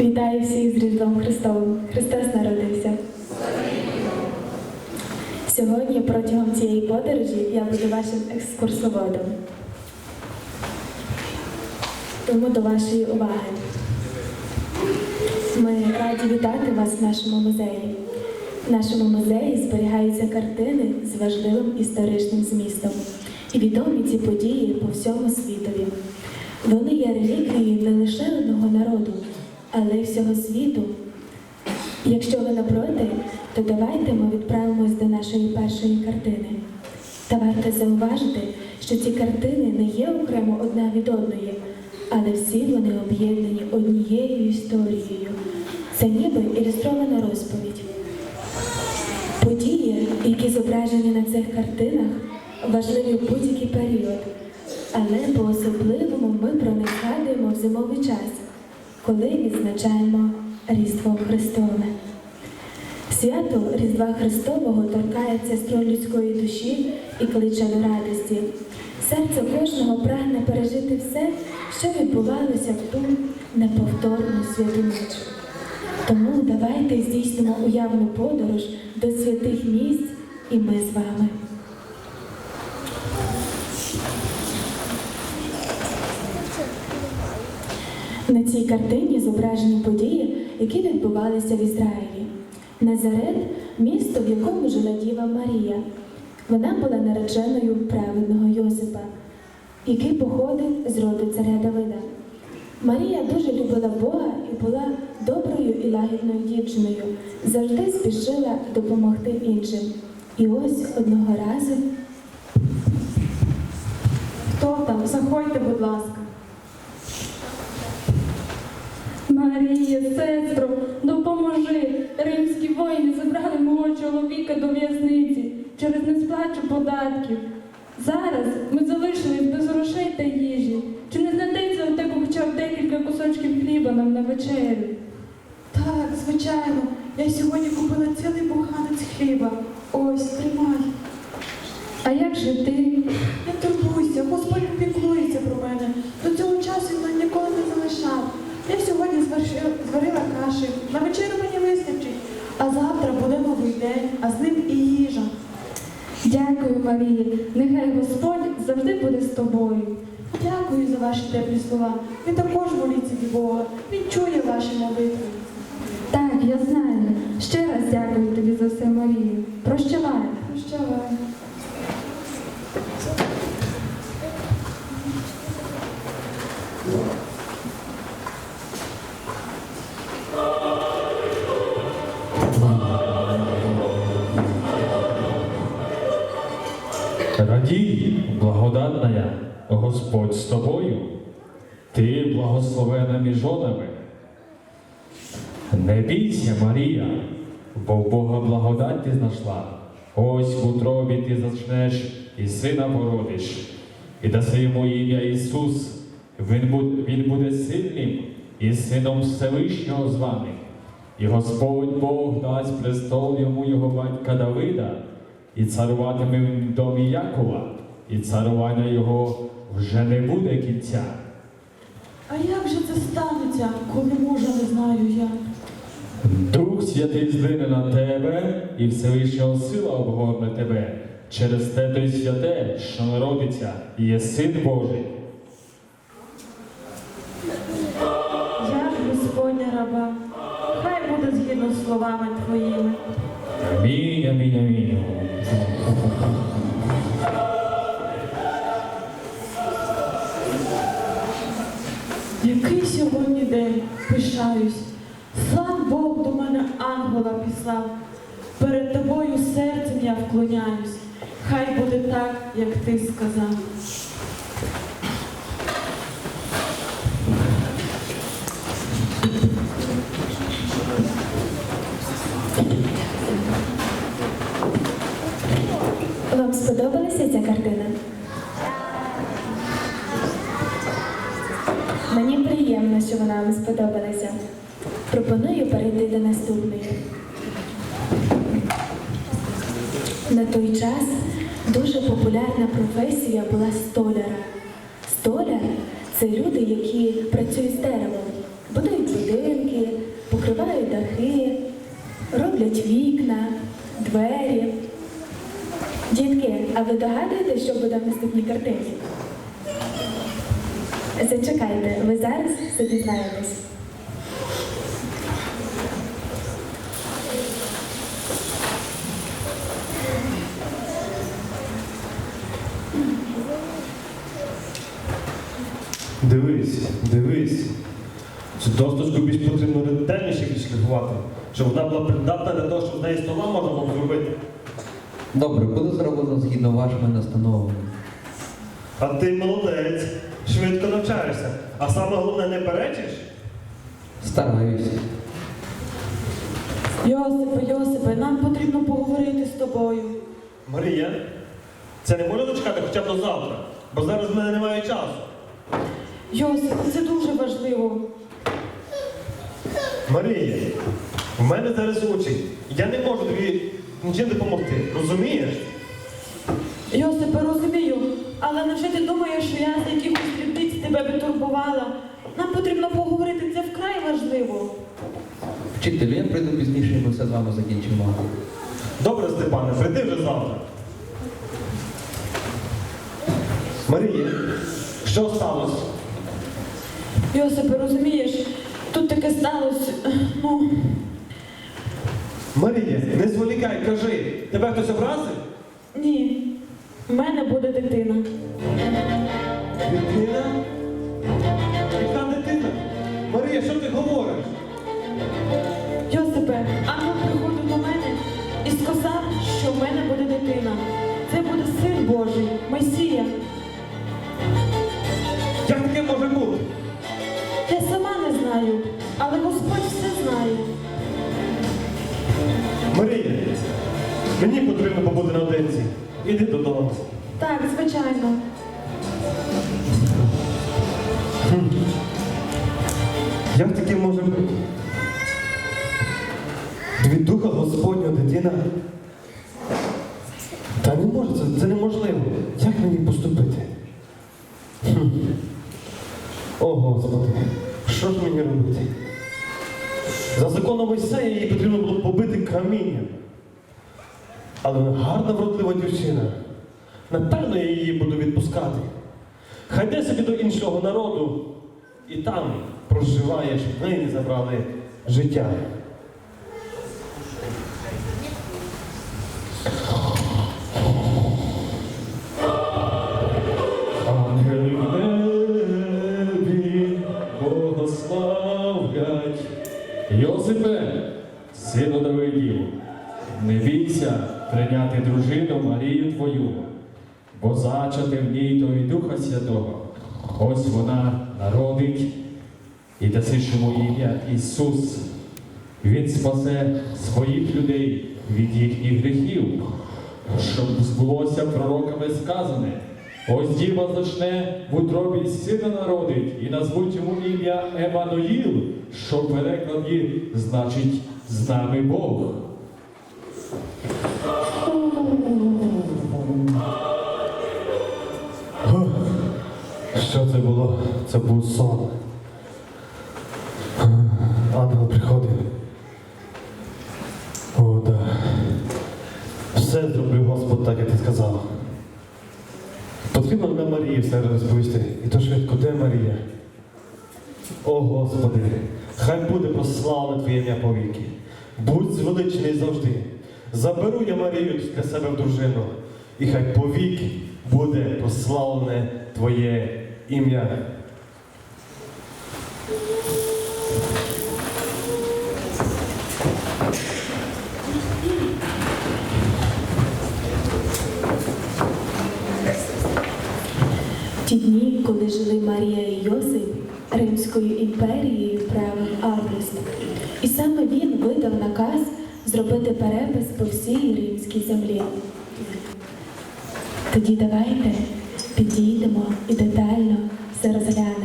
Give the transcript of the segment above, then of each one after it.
Вітаю всіх з Різдвом Христовим. Христос народився. Сьогодні протягом цієї подорожі я буду вашим екскурсоводом. Тому до вашої уваги. Ми раді вітати вас в нашому музеї. В нашому музеї зберігаються картини з важливим історичним змістом. І відомі ці події по всьому світові. Вони є реліквією не лише одного народу, але й всього світу. Якщо ви не проти, то давайте ми відправимось до нашої першої картини. Та варто зауважити, що ці картини не є окремо одна від одної, але всі вони об'єднані однією історією. Це ніби ілюстрована розповідь. Події, які зображені на цих картинах, важливі в будь-який період, але по-особливому ми про в зимовий час, коли відзначаємо Різдво Христове. Свято Різдва Христового торкається струн людської душі і кличе до радості. Серце кожного прагне пережити все, що відбувалося в ту неповторну святу ніч. Тому давайте здійснимо уявну подорож до святих місць і ми з вами. На цій картині зображені події, які відбувалися в Ізраїлі. Назарет місто, в якому жила Діва Марія. Вона була нареченою праведного Йосипа, який походив з роду царя Давида. Марія дуже любила Бога і була доброю і лагідною дівчиною, завжди спішила допомогти іншим. І ось одного разу Хто там? Заходьте, будь ласка. Марія, сестро, допоможи. Римські воїни забрали мого чоловіка до в'язниці через несплачу податків. Зараз ми залишились без грошей та їжі. Чи не знайдеться у тебе хоча б декілька кусочків хліба нам на вечерю? Так, звичайно. Я сьогодні купила цілий буханець хліба. Ось, тримай. А як же ти? Не турбуйся, Господь піклується про мене. До цього часу він мене ніколи не залишав. Зварила каші. На вечерю мені вистачить. А завтра буде новий день, а з ним і їжа. Дякую, Марія. Нехай Господь завжди буде з тобою. Дякую за ваші теплі слова. Ви також моліться Бога. Він чує ваші молитви. Так, я знаю. Ще раз дякую тобі за все, Марія. Прощавай. Прощавай. Господь з тобою, ти благословена між жонами. Не бійся, Марія, бо в Бога благодать ти знайшла. Ось в утробі ти зачнеш і сина породиш, і даси йому ім'я Ісус. Він буде, він буде сильним і сином Всевишнього званий. І Господь Бог дасть престол йому його батька Давида, і царуватиме в домі Якова, і царування його вже не буде кінця. А як же це станеться, коли може, не знаю я? Дух Святий злине на тебе, і Всевишнього сила обгорне тебе. Через те то й святе, що народиться, є син Божий. Як ти сказав. Вам сподобалася ця картина? Мені приємно, що вона вам сподобалася. Пропоную перейти до наступної. На той час дуже популярна професія була столяра. Столяр це люди, які працюють з деревом. Будують будинки, покривають дахи, роблять вікна, двері. Дітки, а ви догадуєте, що буде в наступній картині? Зачекайте, ви зараз все дізнаєтесь. Дивись, дивись. Цю досточку більш потрібно ретельніше відшліфувати, щоб вона була придатна для того, щоб з неї стола можна було зробити. Добре, буде зроблено згідно вашими настановами. А ти молодець, швидко навчаєшся. А саме головне не перечиш? Стараюсь. Йосипе, Йосипе, нам потрібно поговорити з тобою. Марія, це не може дочекати хоча б до завтра, бо зараз в мене немає часу. Йосипе, це дуже важливо. Марія, в мене зараз очі. Я не можу тобі нічим допомогти. Розумієш? Йосипе, розумію, але невже ти думаєш, що я з якихось дрібниць тебе би турбувала? Нам потрібно поговорити, це вкрай важливо. Вчителю, я прийду пізніше, і ми все з вами закінчимо. Добре, Степане, прийди вже завтра. Марія, що сталося? Йосипе, розумієш, тут таке сталося. Ну, Марія, не зволікай, кажи, тебе хтось образив? ні. В мене буде дитина. Дитина? Яка дитина? Марія, що ти говориш? Йосипе, ангел приходив до мене і сказав, що в мене буде дитина. Це буде син Божий, Месія. Як таке може бути? Я сама не знаю, але Господь все знає. Марія, мені потрібно побути наодинці. Іди додому. Так, звичайно. Як таке може бути? Від духа Господнього дитина. Та не може, це, це неможливо. Як мені поступити? Хм. О, Господи, що ж мені робити? За законом Мойсея її потрібно було побити камінням. Але вона гарна вродлива дівчина. Напевно, я її буду відпускати. Хай де собі до іншого народу і там проживає, щоб не забрали життя. Йосипе, сину Давидів, не бійся прийняти дружину Марію твою, бо зачати в ній то і Духа Святого. Ось вона народить і дасиш йому ім'я Ісус. Він спасе своїх людей від їхніх гріхів, щоб збулося пророками сказане. Ось діва зачне в утробі сина народить, і назвуть йому ім'я Еммануїл, що перекладі значить з нами Бог. Що це було? Це був сон. Ангел приходив. О, да. Все зробив Господь так, як ти сказав. Потрібно на Марії все розповісти. І то швидко, де Марія? О Господи, хай буде прославлене Твоє ім'я повіки. Будь звеличений завжди. Заберу я Марію для себе в дружину, і хай повіки буде прославлене Твоє ім'я. В ті дні, коли жили Марія і Йосип, Римською імперією правив Август. І саме він видав наказ зробити перепис по всій римській землі. Тоді давайте підійдемо і детально все розглянемо.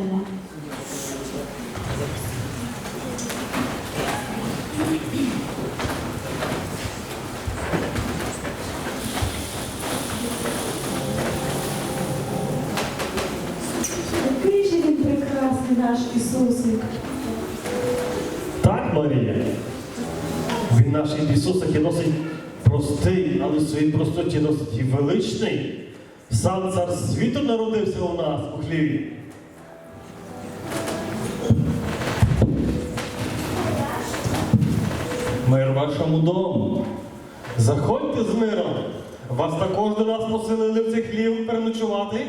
І величний. Сам цар світу народився у нас у хліві. Мир вашому дому. Заходьте з миром. Вас також до нас поселили в цей хлів переночувати.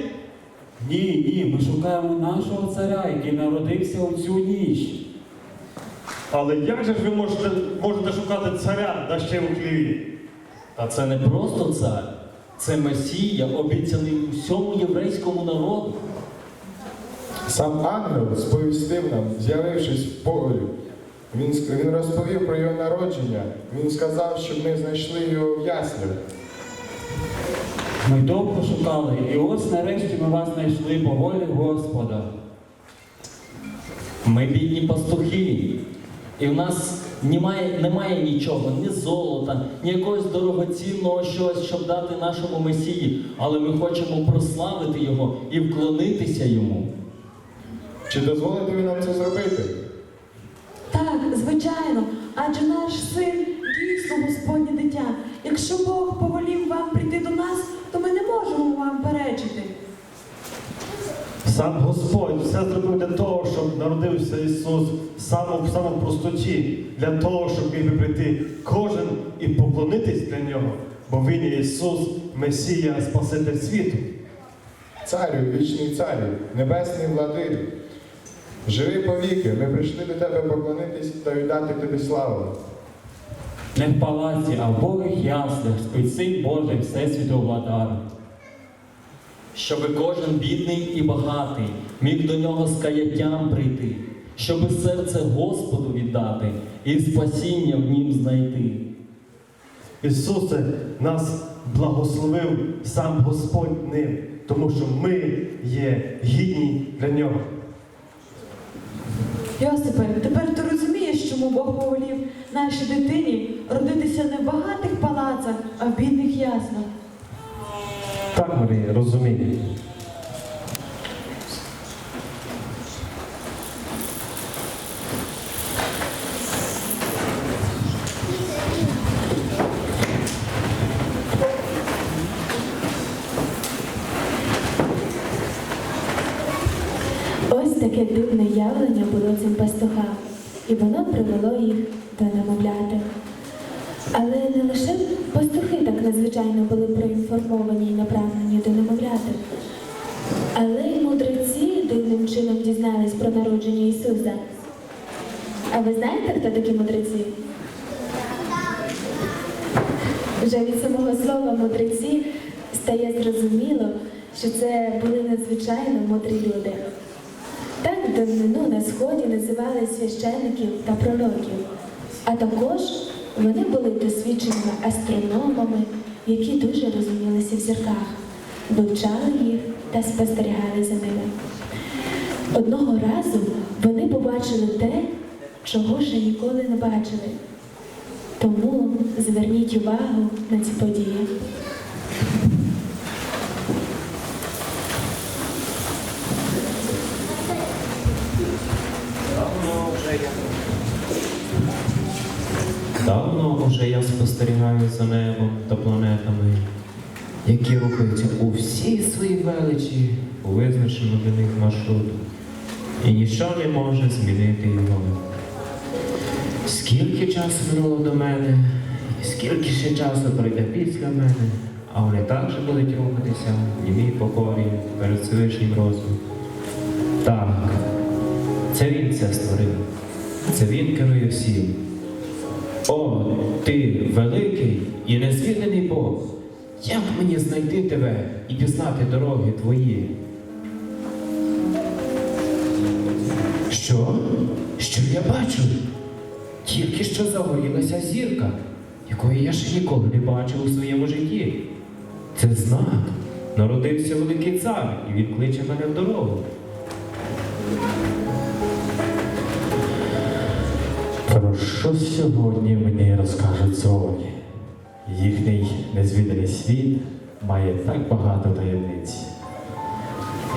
Ні, ні, ми шукаємо нашого царя, який народився у цю ніч. Але як же ж ви можете, можете шукати царя да ще у хліві? Та це не просто цар, це Месія, обіцяний усьому єврейському народу. Сам ангел сповістив нам, з'явившись в полі. Він, він розповів про його народження. Він сказав, щоб ми знайшли його в яслях. Ми довго шукали, і ось нарешті ми вас знайшли по волі Господа. Ми бідні пастухи, і в нас немає, немає нічого, ні золота, ні якогось дорогоцінного щось, щоб дати нашому Месії, але ми хочемо прославити Його і вклонитися йому. Чи дозволите ви нам це зробити? Так, звичайно, адже наш син дійсно Господнє дитя. Якщо Бог повелів вам прийти до нас, то ми не можемо вам перечити. Сам Господь все зробив для того, щоб народився Ісус в самому, в самому простоті, для того, щоб міг прийти кожен і поклонитись для нього, бо Він є Ісус, Месія, Спаситель світу. Царю, вічний царю, небесний владико, живи повіки, ми прийшли до тебе поклонитись та віддати тобі славу. Не в палаці, а в Богих яслях спить син Божий Всесвіту владар. Щоби кожен бідний і багатий міг до нього з каяттям прийти, щоби серце Господу віддати і спасіння в нім знайти. Ісусе, нас благословив сам Господь ним, тому що ми є гідні для нього. Йосипе, тепер ти розумієш, чому Бог повелів нашій дитині родитися не в багатих палацах, а в бідних яслах. Так, вони розумію. Ось таке дивне явлення було цим пастухам, і воно привело їх до немовляти. Але не лише пастухи так надзвичайно були проінформовані і направлені до немовляти, але й мудреці дивним чином дізнались про народження Ісуса. А ви знаєте, хто такі мудреці? Вже від самого слова мудреці стає зрозуміло, що це були надзвичайно мудрі люди. Так в давнину на сході називали священиків та пророків, а також вони були досвідченими астрономами, які дуже розумілися в зірках, вивчали їх та спостерігали за ними. Одного разу вони побачили те, чого ще ніколи не бачили. Тому зверніть увагу на ці події. Уже я спостерігаю за небом та планетами, які рухаються у всій своїй величі у визначеному для них маршруту, і ніщо не може змінити його. Скільки часу минуло до мене, і скільки ще часу пройде після мене, а вони також будуть рухатися в німій покорі перед Всевишнім розумом. Так, це він це створив, це він керує всім. О, ти великий і незвіданий Бог. Як мені знайти тебе і пізнати дороги твої? Що? Що я бачу? Тільки що загорілася зірка, якої я ще ніколи не бачив у своєму житті. Це знак. Народився великий цар і він кличе мене в дорогу. Що сьогодні мені розкажуть зорі? Їхній незвіданий світ має так багато таємниць.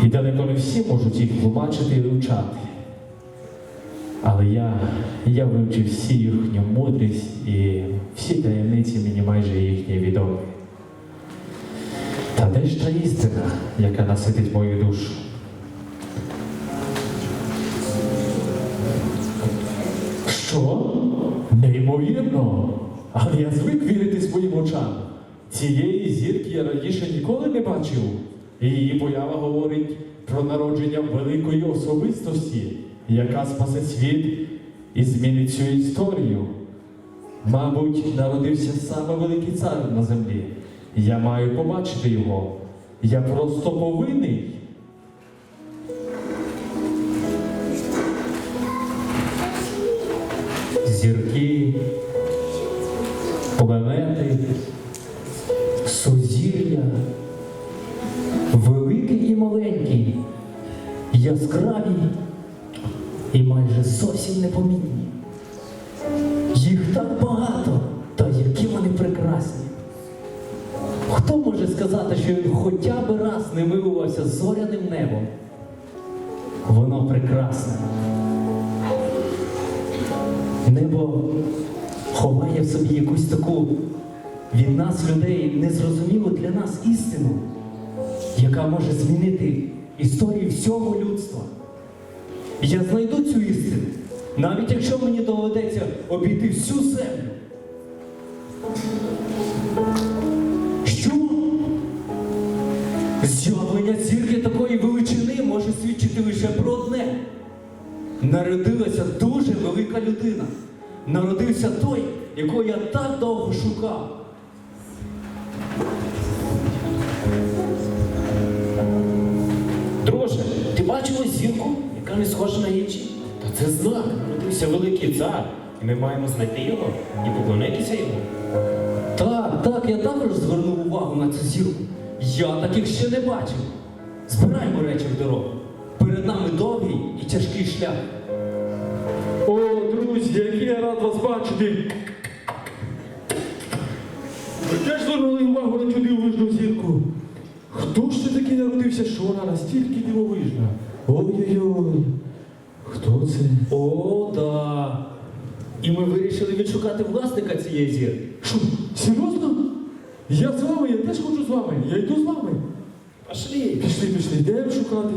І далеко не всі можуть їх тлумачити і вивчати. Але я, я вивчив всі їхню мудрість і всі таємниці мені майже їхні відомі. Та де ж та істина, яка наситить мою душу? Але я звик вірити своїм очам. Цієї зірки я раніше ніколи не бачив. І її поява говорить про народження великої особистості, яка спасе світ і змінить цю історію. Мабуть, народився саме великий цар на землі. Я маю побачити його. Я просто повинний. Планети, сузір'я, великі і маленькі, яскраві і майже зовсім непомітні. Їх так багато, та які вони прекрасні. Хто може сказати, що він хоча б раз не милувався зоряним небом? Воно прекрасне. Небо ховає в собі якусь таку від нас, людей, незрозумілу для нас істину, яка може змінити історію всього людства. Я знайду цю істину, навіть якщо мені доведеться обійти всю землю. Що? З'явлення зірки такої величини може свідчити лише про одне. Народилася дуже велика людина. Народився той, якого я так довго шукав. Друже, ти бачив ось зірку, яка не схожа на інші? Та це знак. Народився великий цар. І ми маємо знайти його і поклонитися йому. Так, так, я також звернув увагу на цю зірку. Я таких ще не бачив. Збираємо речі в дорогу. Перед нами довгий і тяжкий шлях. Який я рад вас бачити! Ви теж звернули увагу на цю дивовижну зірку. Хто ж це такий народився, що вона настільки дивовижна? Ой-ой-ой. Хто це? О, да. І ми вирішили відшукати власника цієї зірки. Що, серйозно? Я з вами, я теж хочу з вами. Я йду з вами. Пошли. Пішли, пішли, йдемо шукати.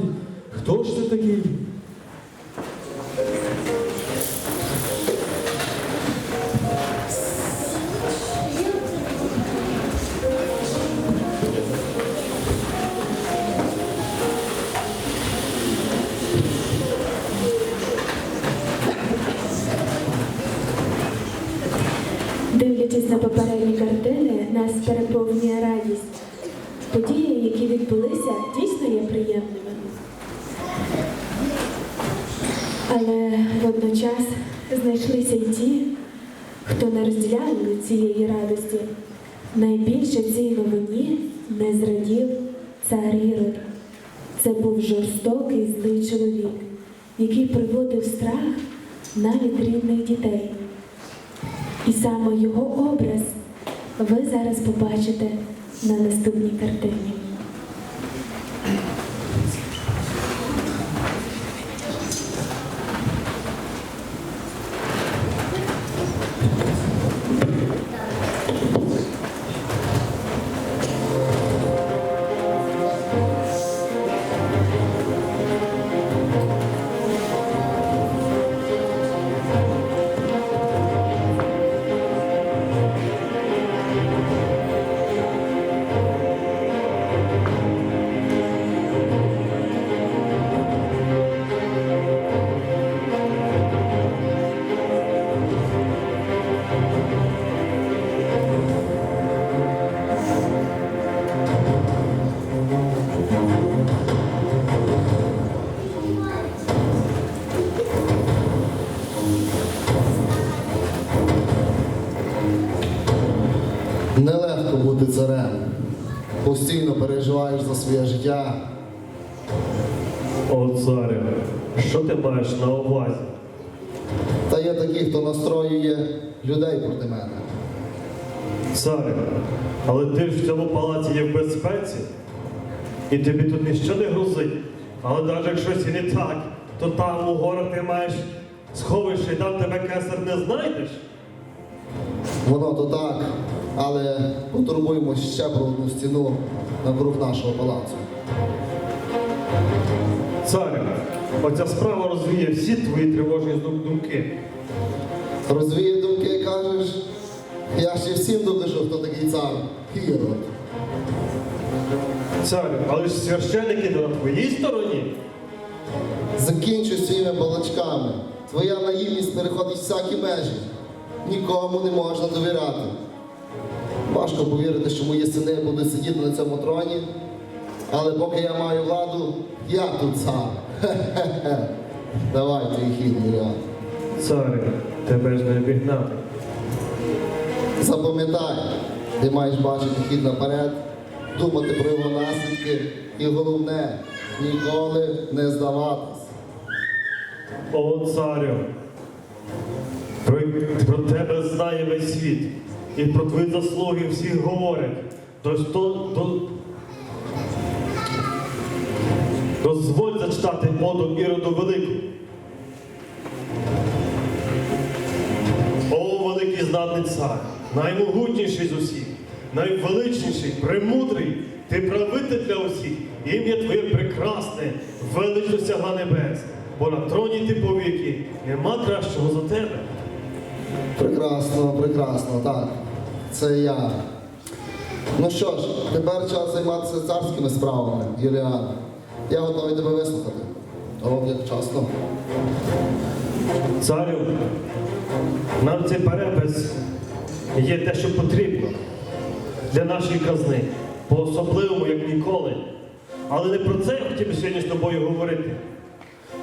Хто ж це такий? Не цієї радості. Найбільше цій новині не зрадів цар Ірод. Це був жорстокий злий чоловік, який приводив страх навіть рідних дітей. І саме його образ ви зараз побачите на наступній картині. Царю, що ти маєш на увазі? Та є такі, хто настроює людей проти мене. Царю, але ти ж в цьому палаці є в безпеці, і тобі тут ніщо не грузить. Але навіть якщо щось і не так, то там у горах ти маєш сховище і там тебе кесар не знайдеш? Воно то так, але потурбуємось ще про одну стіну навкруг нашого палацу. Царю, оця справа розвіє всі твої тривожні думки. Розвіє думки, кажеш, я ще всім докажу, хто такий цар. Ірод. Царю, але ж священники на твоїй стороні. Закінчуй своїми балачками. Твоя наївність переходить всякі межі. Нікому не можна довіряти. Важко повірити, що мої сини будуть сидіти на цьому троні, але поки я маю владу, я тут сам. Хе-хе-хе. Давай, твій хід. Царю, тебе ж не обігнати. Запам'ятай, ти маєш бачити хід наперед, думати про його наслідки і головне, ніколи не здаватись. О, царю, про, про тебе знає весь світ, і про твої заслуги всі говорять. Тож то, то, дозволь зачитати оду Іроду Велику. О, великий знатний цар, наймогутніший з усіх, найвеличніший, премудрий, ти правитель для усіх, ім'я твоє прекрасне, велич досягла небес, бо на троні ти повіки, нема кращого за тебе. Прекрасно, прекрасно, так. Це я. Ну що ж, тепер час займатися царськими справами, Юліан. Я готовий тебе вислухати. О, як вчасно. Царю, нам цей перепис є те, що потрібно для нашої казни, по-особливому, як ніколи. Але не про це я хотів би сьогодні з тобою говорити.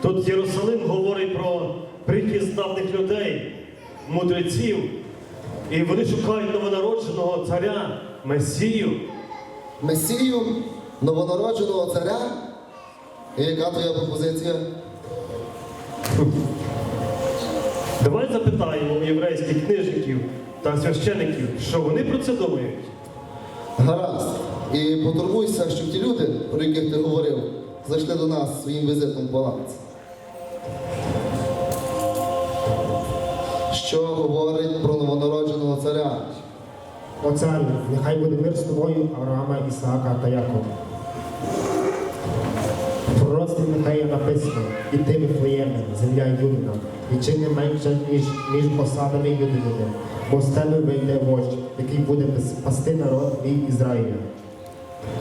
Тут Єрусалим говорить про прихід знатних людей, мудреців, і вони шукають новонародженого царя, Месію. Месію, новонародженого царя. І яка твоя пропозиція? Давай запитаємо у єврейських книжників та священиків, що вони про це думають. Гаразд. І потурбуйся, щоб ті люди, про яких ти говорив, зайшли до нас своїм візитом в палац. Що говорить про новонародженого царя? О царю, нехай буде мир з тобою, Авраама, Ісаака та Якова. Пророцтві Михаїла написано, і тими твоєми, земля Юдина, і чи не менше, ніж між посадами Юдиними, бо з тебе вийде вождь, який буде пас- пасти народ мій Ізраїля.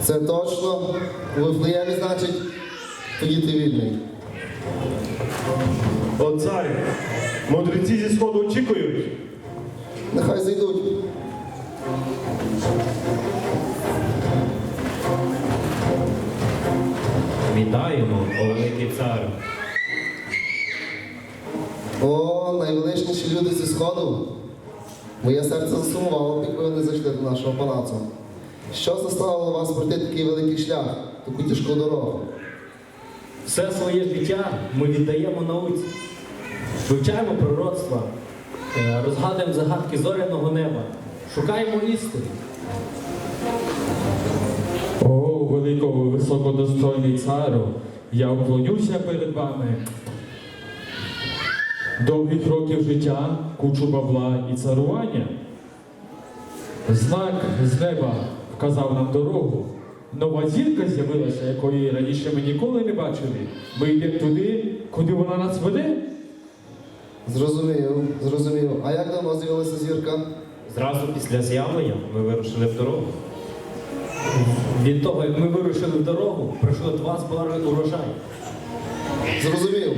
Це точно Вифлеємі, значить, тоді ти вільний. О, царю, мудреці зі сходу очікують. Нехай зайдуть. Вітаємо, о великий цар. О, найвеличніші люди зі сходу. Моє серце засумувало, якби вони зайшли до нашого палацу. Що заставило вас пройти такий великий шлях, таку тяжку дорогу? Все своє життя ми віддаємо науці. Вивчаємо пророцтва, е, розгадуємо загадки зоряного неба, шукаємо істину. Великого високодостойний царю, я вклонюся перед вами. Довгих років життя, кучу бабла і царування. Знак з неба вказав нам дорогу. Нова зірка з'явилася, якої раніше ми ніколи не бачили. Ми йдемо туди, куди вона нас веде. Зрозумів, зрозумів. А як давно з'явилася зірка? Зразу після з'явлення ми вирушили в дорогу. Від того, як ми вирушили в дорогу, прийшло два збори урожай. Зрозумів.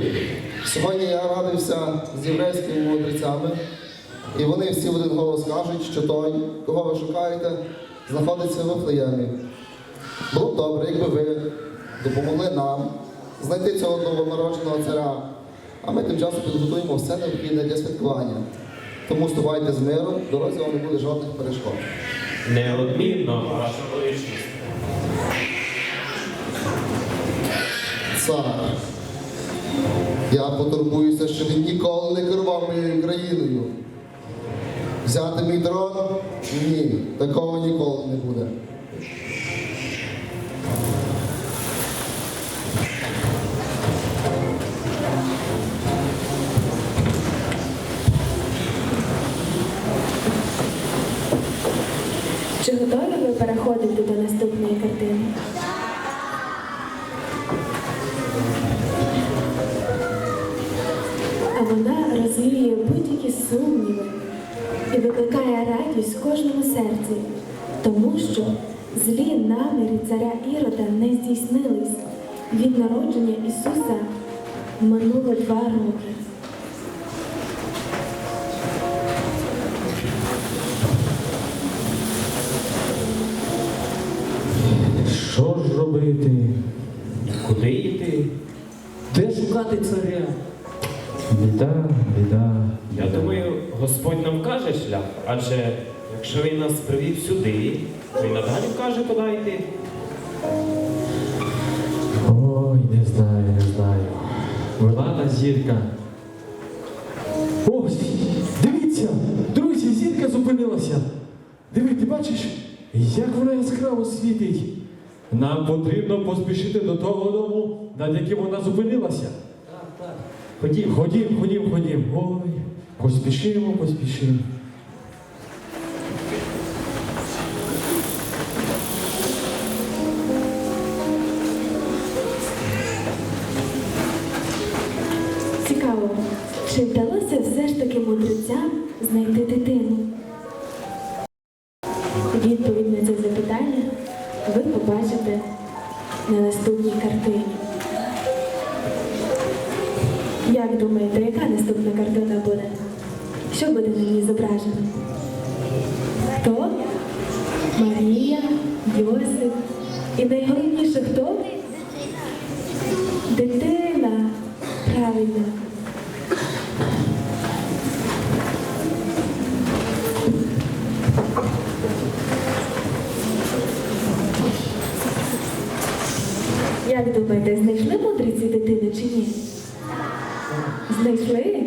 Сьогодні я радився з єврейськими мудрецями, і вони всі в один голос кажуть, що той, кого ви шукаєте, знаходиться в Вифлеємі. Було б добре, якби ви допомогли нам знайти цього новонародженого царя, а ми тим часом підготуємо все необхідне для святкування. Тому ступайте з миром, дорозі вам не буде жодних перешкод. Неодмінно, ваша величність. Цар. Я потурбуюся, що він ніколи не керував моєю країною. Взяти мій трон? Ні, такого ніколи не буде. Кожному серці, тому що злі наміри царя Ірода не здійснились. Від народження Ісуса минуло два роки. Що ж робити? Куди йти? Де шукати царя? Біда, біда. Я думаю, Господь нам вкаже шлях, адже якщо він нас привів сюди, то й надалі вкаже, куди йти. Ой, не знаю, не знаю. Вона зірка. Ось, дивіться, друзі, зірка зупинилася. Диви, ти бачиш, як вона яскраво світить. Нам потрібно поспішити до того дому, над яким вона зупинилася. Так, так. Ходім. Ходім, ходім, ходім. Ой, поспішимо, поспішимо. На наступній картині. Дитину чи ні? Знайшли?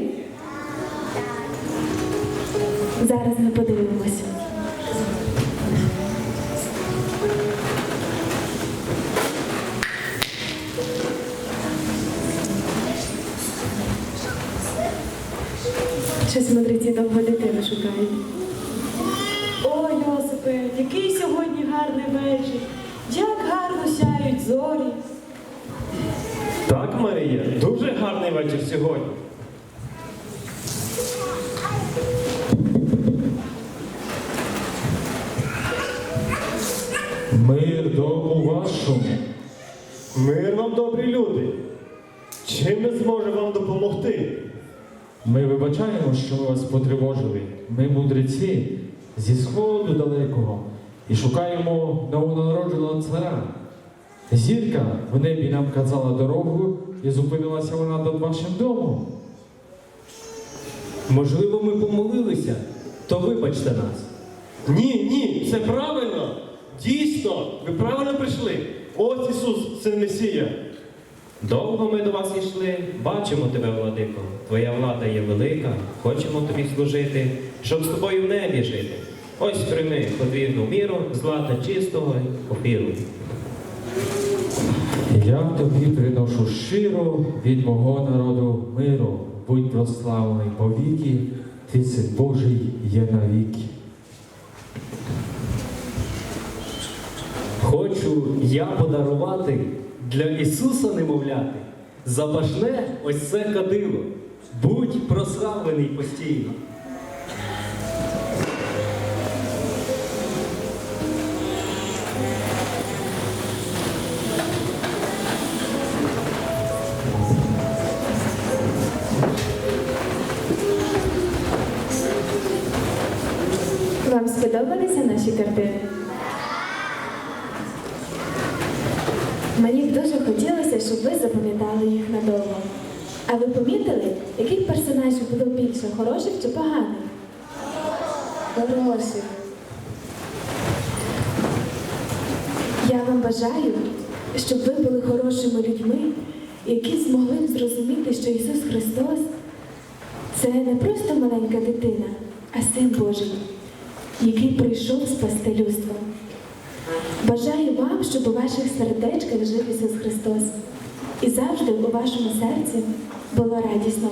Зараз ми подивимося. Щось мудреці довго дитину шукають. О, Йосипе, який сьогодні гарний вечір. Як гарно сяють зорі. Дуже гарний вечір сьогодні. Мир дому вашому. Мир вам, добрі люди. Чим ми зможемо вам допомогти? Ми вибачаємо, що ми вас потривожили. Ми мудреці зі сходу далекого і шукаємо новонародженого царя. Зірка в небі нам казала дорогу і зупинилася вона над вашим домом. Можливо, ми помолилися, то вибачте нас. Ні, ні, це правильно. Дійсно, ви правильно прийшли. Ось Ісус, син Месія. Довго ми до вас йшли, бачимо тебе, владико. Твоя влада є велика, хочемо тобі служити, щоб з тобою в небі жити. Ось прийми подвірну міру, злата чистого опіру. Я тобі приношу щиро від мого народу миру. Будь прославлений повіки, ти син Божий є навіки. Хочу я подарувати для Ісуса немовляти. Запашне ось це кадило. Будь прославлений постійно. Наші картини? Мені дуже хотілося, щоб ви запам'ятали їх надовго. А ви помітили, яких персонажів було більше, хороших чи поганих? Хороших. Я вам бажаю, щоб ви були хорошими людьми, які змогли зрозуміти, що Ісус Христос це не просто маленька дитина, а Син Божий, спасти людство. Бажаю вам, щоб у ваших сердечках жив Ісус Христос і завжди у вашому серці було радісно.